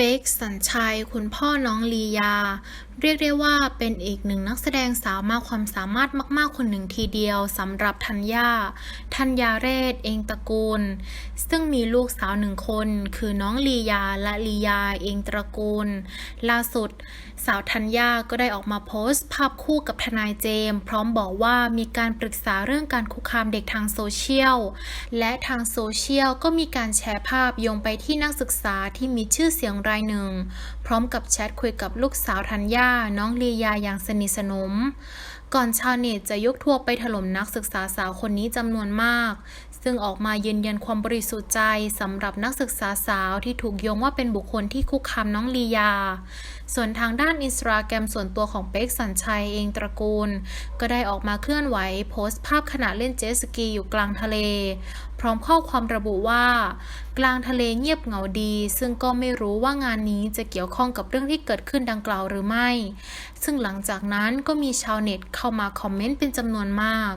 ป๊กสัญชัย คุณพ่อน้องลียา เรียกได้ว่าเป็นอีกหนึ่งนักแสดงสาวมากความสามารถมาก ๆ คนหนึ่งทีเดียวสำหรับธัญญาธัญญาเรศ เองตระกูล ซึ่งมีลูกสาวหนึ่งคน คือน้องลียาและลียาเองตระกูล ล่าสุด สาวธัญญาก็ได้ออกมาโพสต์ ภาพคู่กับทนายเจมส์พร้อมบอกว่ามีการปรึกษาเรื่องการคุกคามเด็กทางโซเชียล และทางโซเชียลก็มีการแชร์ภาพโยงไปที่นักศึกษาที่มีชื่อเสียงรายหนึ่ง พร้อมกับแชทคุยกับลูกสาวธัญญา น้องลียาอย่างสนิทสนม ก่อนชาวเน็ตจะยกทั่วไปถล่มนักศึกษาสาวคนนี้จำนวนมาก ซึ่งออกมายืนยันความบริสุทธิ์ใจสำหรับนักศึกษาสาวที่ถูกโยงว่าเป็นบุคคลที่คุกคามน้องลียา ส่วนทางด้านอินสตาแกรมส่วนตัวของเป๊กสัญชัยเองตระกูล ก็ได้ออกมาเคลื่อนไหวโพสต์ภาพขณะเล่นเจ็ตสกีอยู่กลางทะเล พร้อมข้อความระบุว่า กลางทะเลเงียบเหงาดี ซึ่งก็ไม่รู้ว่างานนี้จะเกี่ยวข้องกับเรื่องที่เกิดขึ้นดังกล่าวหรือไม่ ซึ่งหลังจากนั้นก็มีชาวเน็ตเข้ามาคอมเมนต์เป็นจำนวนมาก